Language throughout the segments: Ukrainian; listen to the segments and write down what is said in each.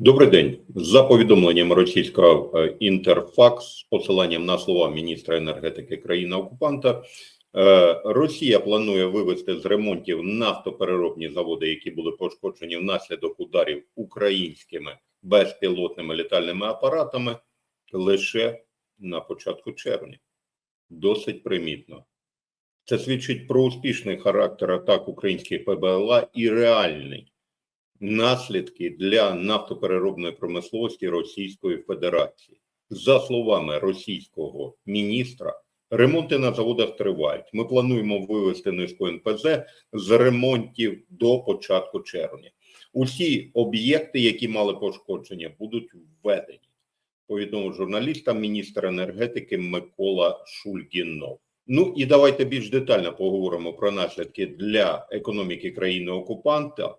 Добрий день. За повідомленням російського е, Інтерфакс з посиланням на слова міністра енергетики країни-окупанта, е, Росія планує вивести з ремонтів нафтопереробні заводи, які були пошкоджені внаслідок ударів українськими безпілотними літальними апаратами, лише на початку червня. Досить примітно. Це свідчить про успішний характер атак українських ПБЛА і реальний наслідки для нафтопереробної промисловості Російської Федерації. За словами російського міністра, ремонти на заводах тривають. Ми плануємо вивести низку НПЗ з ремонтів до початку червня. Усі об'єкти, які мали пошкодження, будуть введені. Повідомив журналістам міністр енергетики Микола Шульгінов. Ну і давайте більш детально поговоримо про наслідки для економіки країни окупанта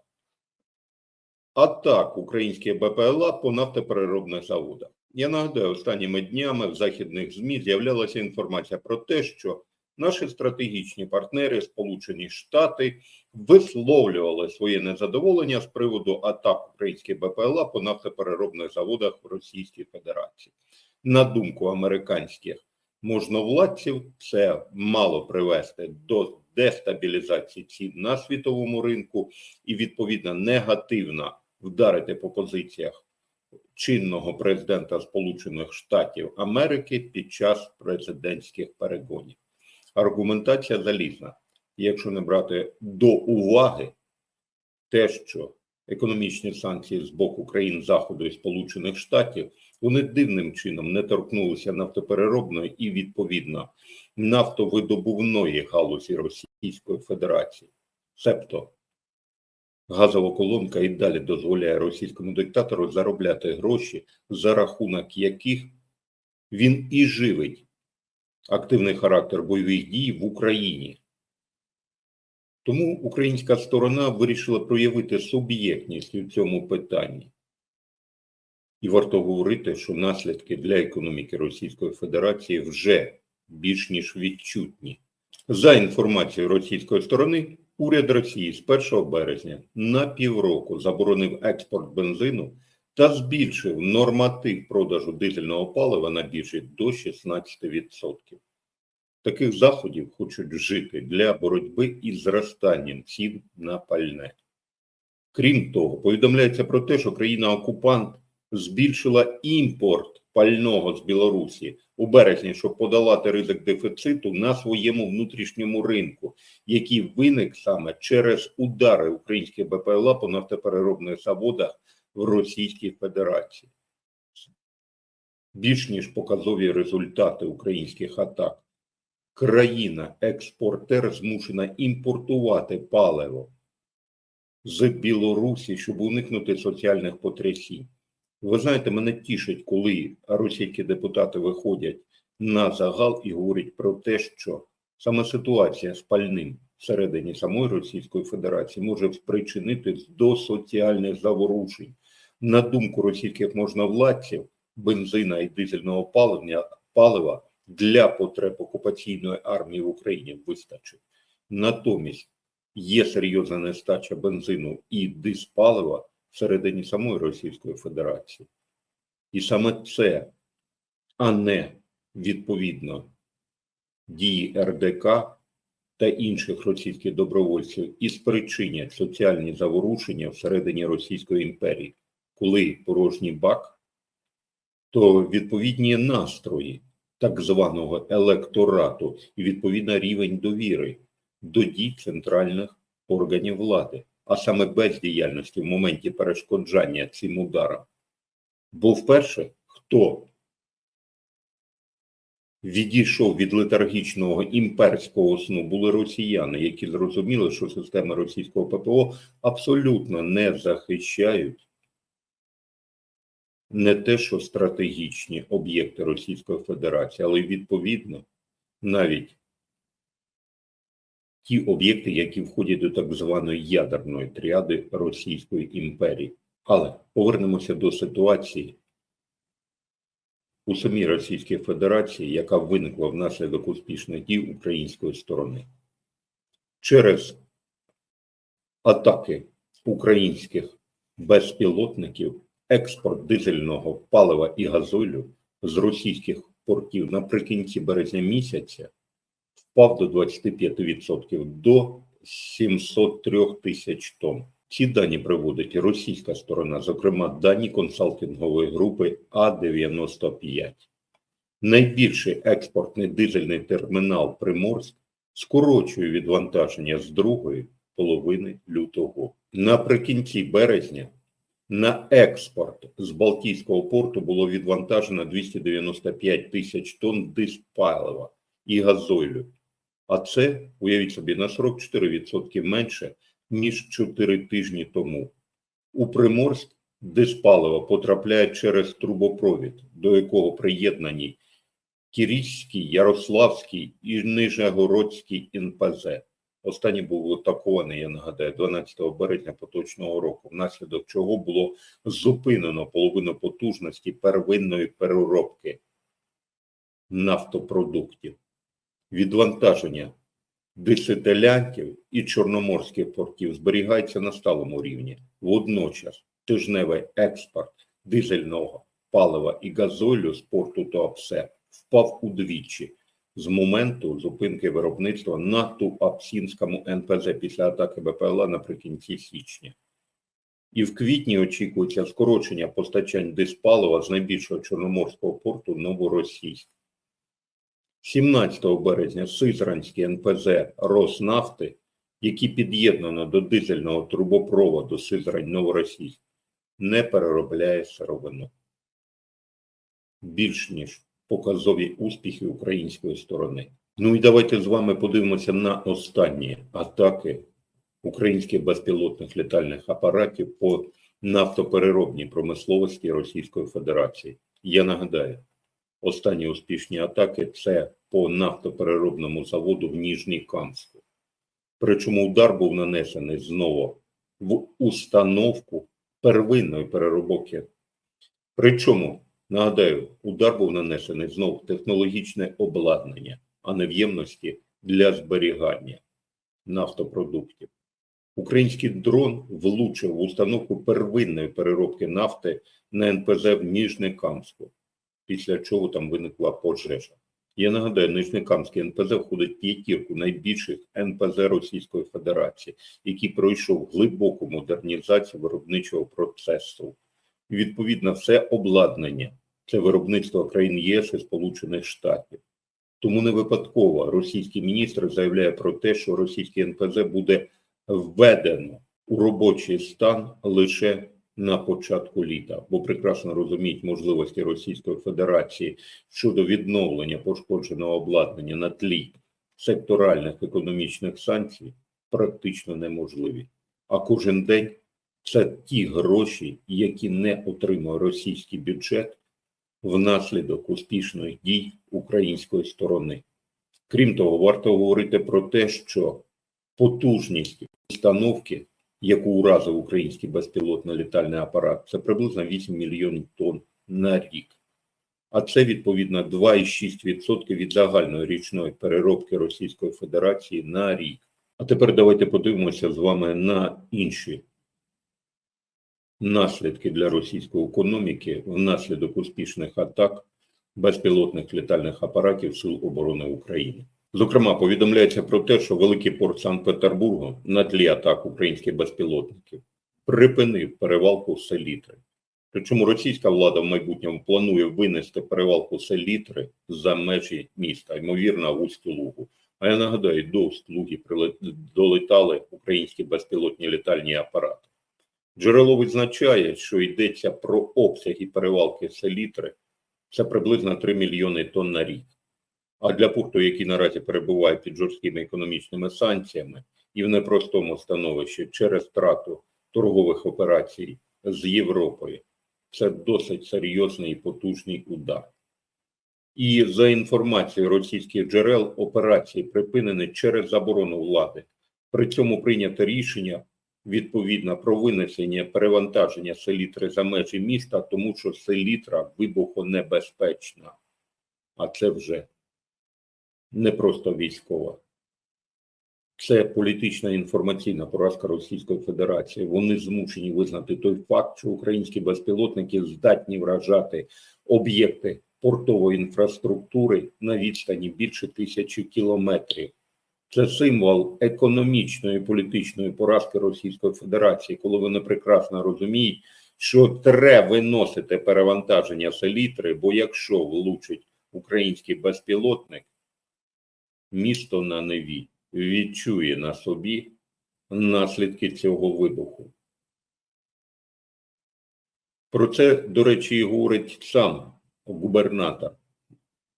атак українських БПЛА по нафтопереробних заводах. Я нагадаю, останніми днями в західних ЗМІ з'являлася інформація про те, що наші стратегічні партнери, Сполучені Штати, висловлювали своє незадоволення з приводу атак українських БПЛА по нафтопереробних заводах в Російській Федерації. На думку американських можновладців, це мало привести до дестабілізації цін на світовому ринку і відповідно негативно вдарити по позиціях чинного президента Сполучених Штатів Америки під час президентських перегонів. Аргументація залізна. Якщо не брати до уваги те, що економічні санкції з боку країн Заходу і Сполучених Штатів вони дивним чином не торкнулися нафтопереробної і відповідно нафтовидобувної галузі Російської Федерації, себто газова колонка і далі дозволяє російському диктатору заробляти гроші, за рахунок яких він і живить активний характер бойових дій в Україні. Тому українська сторона вирішила проявити суб'єктність у цьому питанні. І варто говорити, що наслідки для економіки Російської Федерації вже більш ніж відчутні. За інформацією російської сторони, уряд Росії з 1 березня на півроку заборонив експорт бензину та збільшив норматив продажу дизельного палива на біржі до 16%. Таких заходів хочуть вжити для боротьби із зростанням цін на пальне. Крім того, повідомляється про те, що країна-окупант збільшила імпорт пального з Білорусі у березні, щоб подолати ризик дефіциту на своєму внутрішньому ринку, який виник саме через удари українських БПЛА по нафтопереробних заводах в Російській Федерації. Більш ніж показові результати українських атак. Країна-експортер змушена імпортувати паливо з Білорусі, щоб уникнути соціальних потрясінь. Ви знаєте, мене тішить, коли російські депутати виходять на загал і говорять про те, що саме ситуація з пальним всередині самої Російської Федерації може спричинити до соціальних заворушень. На думку російських можновладців, бензина і дизельного палива, палива для потреб окупаційної армії в Україні вистачить. Натомість є серйозна нестача бензину і диспалива всередині самої Російської Федерації. І саме це, а не відповідно дії РДК та інших російських добровольців і спричинять соціальні заворушення всередині Російської імперії, коли порожній бак, то відповідні настрої так званого електорату і відповідно рівень довіри до дій центральних органів влади а саме бездіяльності в моменті перешкоджання цим ударам. Бо вперше хто відійшов від летаргічного імперського сну, були росіяни, які зрозуміли, що системи російського ППО абсолютно не захищають не те, що стратегічні об'єкти Російської Федерації, але відповідно навіть ті об'єкти, які входять до так званої ядерної тріади Російської імперії. Але повернемося до ситуації у самій Російській Федерації, яка виникла внаслідок успішних дій української сторони. Через атаки українських безпілотників експорт дизельного палива і газолю з російських портів наприкінці березня місяця впав до 25% до 703 тисяч тонн. Ці дані приводить російська сторона, зокрема дані консалтингової групи А95. Найбільший експортний дизельний термінал Приморськ скорочує відвантаження з другої половини лютого. Наприкінці березня на експорт з Балтійського порту було відвантажено 295 тисяч тонн диспалива і газолю. А це, уявіть собі, на 44% менше, ніж 4 тижні тому. У Приморськ диспаливо потрапляє через трубопровід, до якого приєднані Кірійський, Ярославський і Нижегородський НПЗ. Останній був атакований, я нагадаю, 12 березня поточного року, внаслідок чого було зупинено половину потужності первинної переробки нафтопродуктів, відвантаження десятилянтів і чорноморських портів зберігається на сталому рівні. Водночас тижневий експорт дизельного палива і газолю з порту Туапсе впав удвічі з моменту зупинки виробництва на Туапсінському НПЗ після атаки БПЛА наприкінці січня. І в квітні очікується скорочення постачань диспалива з найбільшого чорноморського порту Новоросійськ. 17 березня Сизранський НПЗ Роснафти, який під'єднано до дизельного трубопроводу Сизрань Новоросійськ, не переробляє сировину. Більш ніж показові успіхи української сторони. Ну і давайте з вами подивимося на останні атаки українських безпілотних літальних апаратів по нафтопереробній промисловості Російської Федерації. Я нагадаю, останні успішні атаки це по нафтопереробному заводу в Ніжній Камську. Причому удар був нанесений знову в установку первинної переробки. Причому, нагадаю, удар був нанесений знову в технологічне обладнання, а не в ємності для зберігання нафтопродуктів. Український дрон влучив в установку первинної переробки нафти на НПЗ в Ніжнекамську, після чого там виникла пожежа. Я нагадаю, Нижнекамський НПЗ входить в п'ятірку найбільших НПЗ Російської Федерації, який пройшов глибоку модернізацію виробничого процесу. І, відповідно, все обладнання це виробництво країн ЄС і Сполучених Штатів. Тому не випадково російський міністр заявляє про те, що російський НПЗ буде введено у робочий стан лише на початку літа, бо прекрасно розуміють можливості Російської Федерації щодо відновлення пошкодженого обладнання на тлі секторальних економічних санкцій практично неможливі. А кожен день це ті гроші, які не отримує російський бюджет внаслідок успішних дій української сторони. Крім того, варто говорити про те, що потужність установки, яку уразив український безпілотний літальний апарат, це приблизно 8 мільйонів тонн на рік. А це відповідно 2,6% від загальної річної переробки Російської Федерації на рік. А тепер давайте подивимося з вами на інші наслідки для російської економіки внаслідок успішних атак безпілотних літальних апаратів Сил оборони України. Зокрема, повідомляється про те, що великий порт Санкт-Петербургу на тлі атак українських безпілотників припинив перевалку селітри. Причому російська влада в майбутньому планує винести перевалку селітри за межі міста, ймовірно, в Усть-Лугу. А я нагадаю, до Усть-Луги прилет- долетали українські безпілотні літальні апарати. Джерело визначає, що йдеться про обсяги перевалки селітри, це приблизно 3 мільйони тонн на рік. А для пункту, який наразі перебуває під жорсткими економічними санкціями і в непростому становищі через втрату торгових операцій з Європою, це досить серйозний і потужний удар. І за інформацією російських джерел, операції припинені через заборону влади. При цьому прийнято рішення відповідно про винесення перевантаження селітри за межі міста, тому що селітра вибухонебезпечна, а це вже не просто військова. це політична інформаційна поразка Російської Федерації. Вони змушені визнати той факт, що українські безпілотники здатні вражати об'єкти портової інфраструктури на відстані більше тисячі кілометрів. Це символ економічної і політичної поразки Російської Федерації, коли вони прекрасно розуміють, що треба виносити перевантаження селітри, бо якщо влучить український безпілотник, місто на Неві відчує на собі наслідки цього вибуху. Про це, до речі, і говорить сам губернатор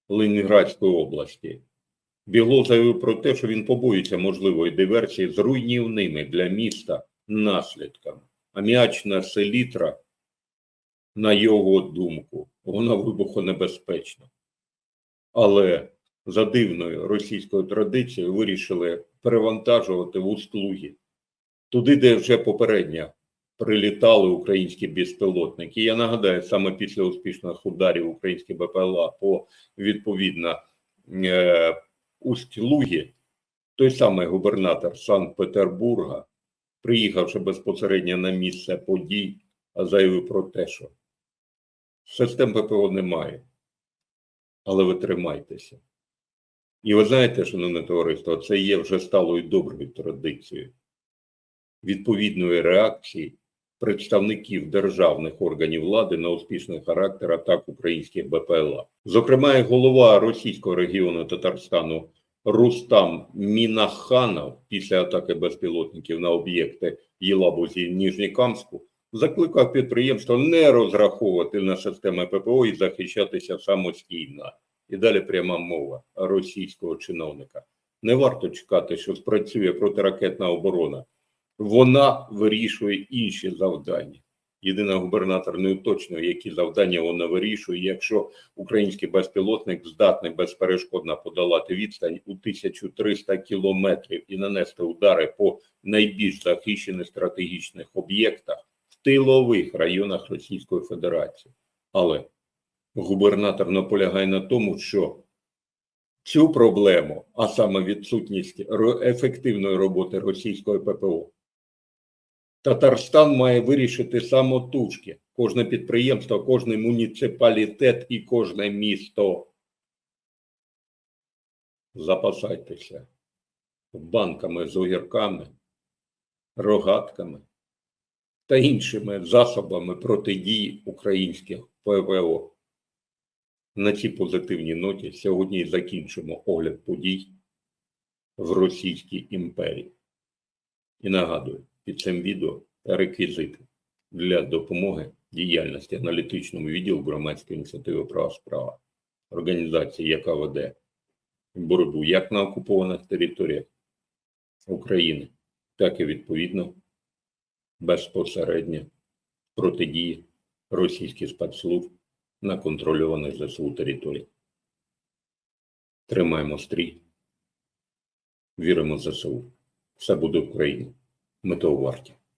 Ленінградської області. Біглов заявив про те, що він побоюється можливої диверсії з руйнівними для міста наслідками. Аміачна селітра, на його думку, вона вибухонебезпечна. Але за дивною російською традицією вирішили перевантажувати в Устлугі, туди, де вже попередньо прилітали українські безпілотники. Я нагадаю, саме після успішних ударів українські БПЛА по відповідно е, Усть-Лугі, той самий губернатор Санкт-Петербурга, приїхавши безпосередньо на місце подій, заявив про те, що систем ППО немає, але ви тримайтеся. І ви знаєте, шановне товариство, це є вже сталою доброю традицією відповідної реакції представників державних органів влади на успішний характер атак українських БПЛА. Зокрема, і голова російського регіону Татарстану Рустам Мінаханов після атаки безпілотників на об'єкти Єлабузі Ніжнікамську закликав підприємство не розраховувати на системи ППО і захищатися самостійно. І далі пряма мова російського чиновника. Не варто чекати, що спрацює протиракетна оборона. Вона вирішує інші завдання. Єдиний губернатор не уточнює, які завдання вона вирішує, якщо український безпілотник здатний безперешкодно подолати відстань у 1300 кілометрів і нанести удари по найбільш захищених стратегічних об'єктах в тилових районах Російської Федерації. Але губернатор наполягає на тому, що цю проблему, а саме відсутність ефективної роботи російської ППО, Татарстан має вирішити самотужки. Кожне підприємство, кожний муніципалітет і кожне місто. Запасайтеся банками з огірками, рогатками та іншими засобами протидії українських ПВО. На цій позитивній ноті сьогодні закінчимо огляд подій в Російській імперії. І нагадую, під цим відео реквізити для допомоги діяльності аналітичному відділу громадської ініціативи права справа, організації, яка веде боротьбу як на окупованих територіях України, так і відповідно безпосередньо протидії російських спецслужб на контрольованих ЗСУ території. Тримаємо стрій, віримо в ЗСУ. Все буде Україна. Ми того варті.